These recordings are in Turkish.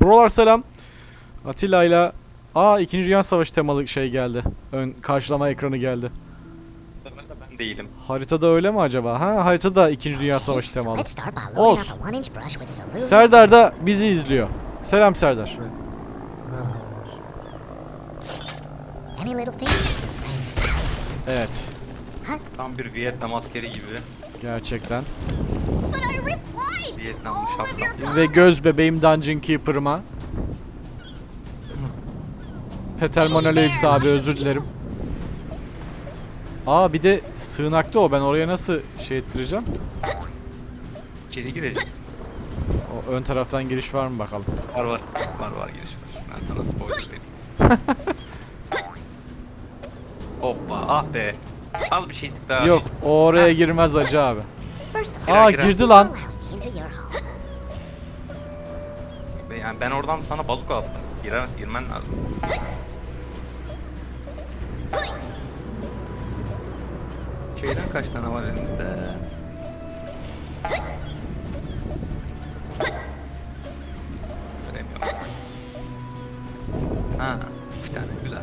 Brolar selam. Atilla ile Aa 2. Dünya Savaşı temalı şey geldi. Ön karşılama ekranı geldi. Sefer de ben değilim. Haritada öyle mi acaba? Ha haritada 2. Dünya Savaşı temalı. Olsun. Serdar da bizi izliyor. Selam Serdar. Evet. Tam bir Vietnam askeri gibi. Gerçekten. But I replied Vietnam all of şapka. Ve göz bebeğim Dungeon Keeper'ıma. Peter Monolix abi özür dilerim. Aa bir de sığınakta o. Ben oraya nasıl şey ettireceğim? İçeri gireceğiz. O ön taraftan giriş var mı bakalım. Var var. Var var giriş var. Ben sana spoiler vereyim. Hoppa ah be. Az bir şey çıktı abi. Yok o oraya girmez acı abi. Aa girdi lan. Ben oradan sana bazuka attım. Giremez, girmen lazım. Şeyden kaç tane var elimizde? Ha, bir tane güzel.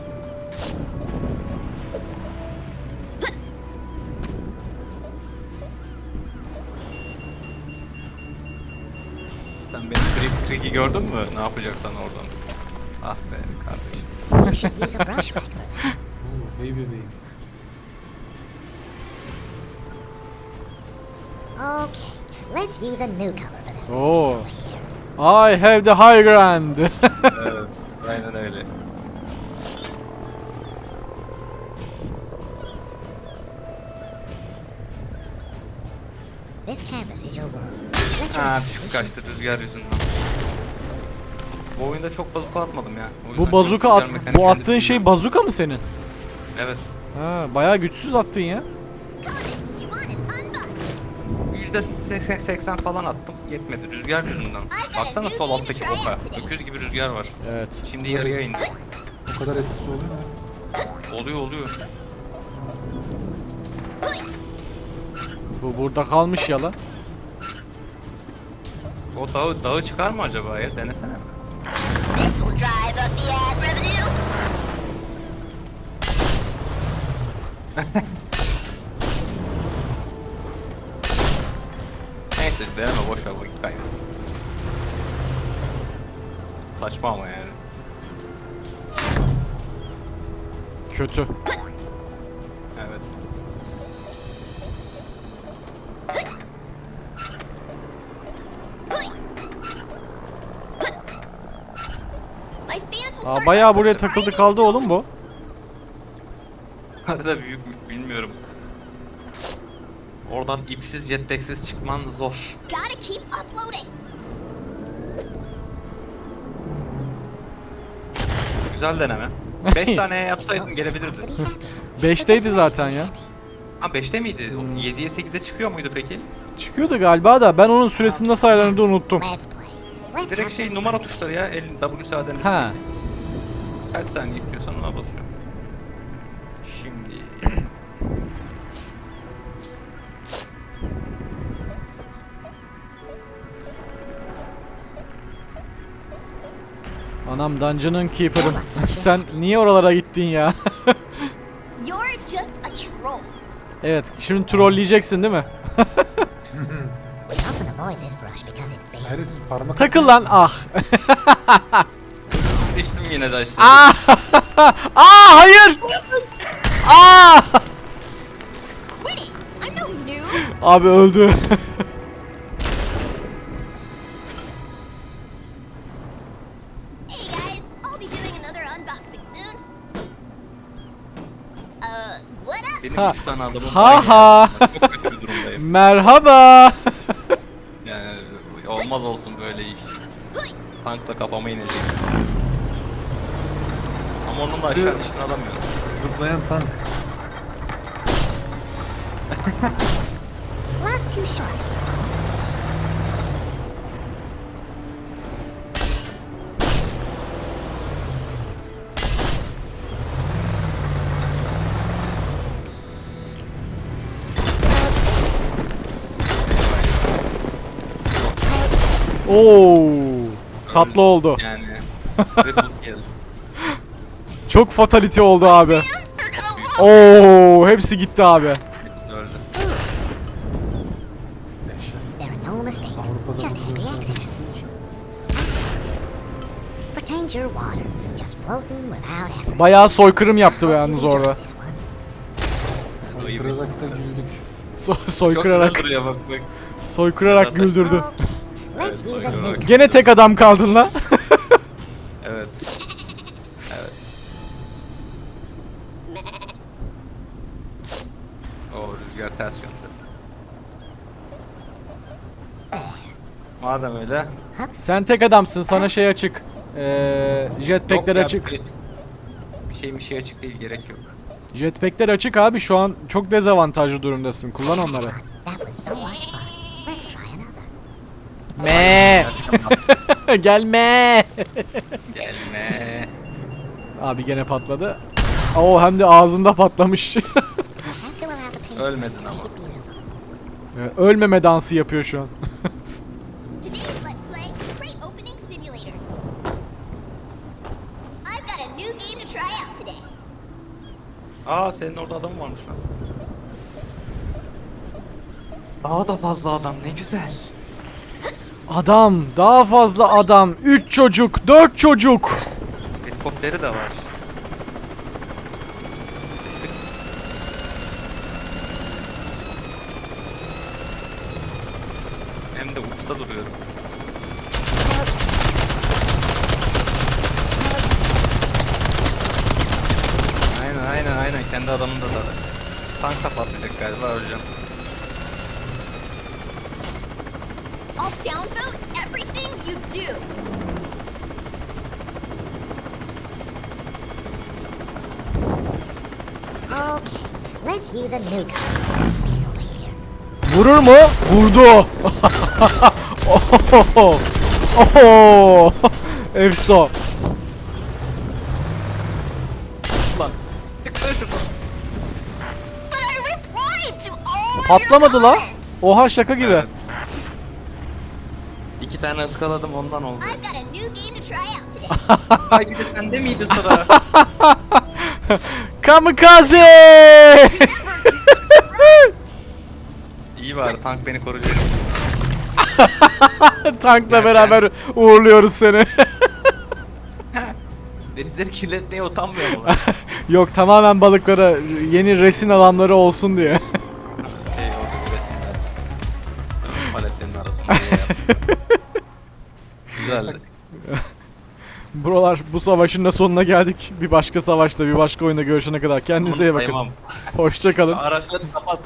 Blitzkrieg'i gördün mü? Ne yapacaksan oradan. Ah be kardeşim. You should use a brush rack for that. Oo, hey bebeğim. Okay, let's use a new color for this. Oo. over here. I have the high ground. evet, aynen öyle. This canvas is your world. Let your Ha imagination düşük kaçtı rüzgar yüzünden. Bu oyunda çok bazuka atmadım ya. O yüzden bu çok bazuka güzel at, mekanik bu attığın şey bilmiyorum. bazuka mı senin? Evet. Ha bayağı güçsüz attın ya. You want an unbox? Yüzde seksen- 80 falan attım. Yetmedi rüzgar yüzünden. Baksana sol alttaki oka. Öküz gibi rüzgar var. Evet. Şimdi yarıya indi. Bu kadar etkisi oluyor mu? Oluyor oluyor. Bu burada kalmış yala. O dağı, dağı çıkar mı acaba ya? Denesene. Neyse deneme boş ver vakit kaybı. Saçma ama yani. Kötü. Evet. My fans will Aa, bayağı buraya takıldı kaldı oğlum bu. Harita büyük mü bilmiyorum. Oradan ipsiz jetpacksiz çıkman zor. Gotta keep uploading. Güzel deneme. 5 saniye yapsaydın gelebilirdi. To be happy. 5'teydi zaten ya. Ha 5'te miydi? O 7'ye 8'e çıkıyor muydu peki? Çıkıyordu galiba da ben onun süresini nasıl ayarlarını da unuttum. Direkt şey numara tuşları ya. Elin WSA'den Ha. Kaç saniye istiyorsan ona basıyorsun. Şimdi... Anam Dungeon'ın Keeper'ım. Sen niye oralara gittin ya? Evet şimdi trolleyeceksin değil mi? Takıl lan ah. Düştüm yine de aşağı. Aa! Aa hayır. Aa! Quit it. I'm no noob. Abi öldü. Hey guys, I'll be doing another unboxing soon. Uh, what up? Benim Ha. 3 tane adamım Ha var ya. ha. Ben Çok kötü bir durumdayım. Merhaba. Yani olmaz olsun böyle iş. Tankla kafama inecek. Ama onun da aşağı düşkün alamıyorum. Zıplayan tank. Life's too short. Oo. Tatlı oldu. Yani. Çok fatality oldu abi. Oo, hepsi gitti abi. Öldü. Bayağı soykırım yaptı yalnız orada. this one. Dayı bir- Kırarak da güldük. So- soykırarak, duruyor bak bak. soykırarak güldürdü. Soykırarak. Gene tek adam kaldın la. Evet. Rüzgar ters yönde. Madem öyle. Sen tek adamsın sana şey açık. Ee, jetpackler Yok ya, açık. Bir, bir şey bir şey açık değil gerek yok. Jetpackler açık abi şu an çok dezavantajlı durumdasın. Kullan onları. Me. Gelme. Gelme. Abi gene patladı. Oo hem de ağzında patlamış. You have to allow the paint Ölmedin ama. Ee, Ölmeme dansı yapıyor şu an. Today's Let's Play Crate Opening Simulator. I've got a new game to try out today. Aa senin orada adam varmış lan. Daha da fazla adam ne güzel. Adam, daha fazla adam. 3 çocuk, 4 çocuk. Helikopteri de var. Hem de uçta duruyorum. Aynen aynen aynen kendi adamında da. Tank da patlayacak galiba öleceğim. I'll downvote everything you do. Okay, let's use a nuke. Vurur mu? Vurdu. Oho. Oho. Efso. Lan. Patlamadı la. Oha şaka gibi. Evet. İki tane ıskaladım ondan oldu. Ay bir de sende miydi sıra? Kamikaze! İyi bari tank beni koruyacak. Tankla beraber uğurluyoruz seni. Denizleri kirletmeye utanmıyor mu lan? Yok tamamen balıklara yeni resin alanları olsun diye. şey orada bir resimler. Paletlerin arasında diye yaptım. Güzeldi. Buralar bu savaşın da sonuna geldik. Bir başka savaşta bir başka oyunda görüşene kadar kendinize iyi bakın. Hoşça kalın. Araçları kapat.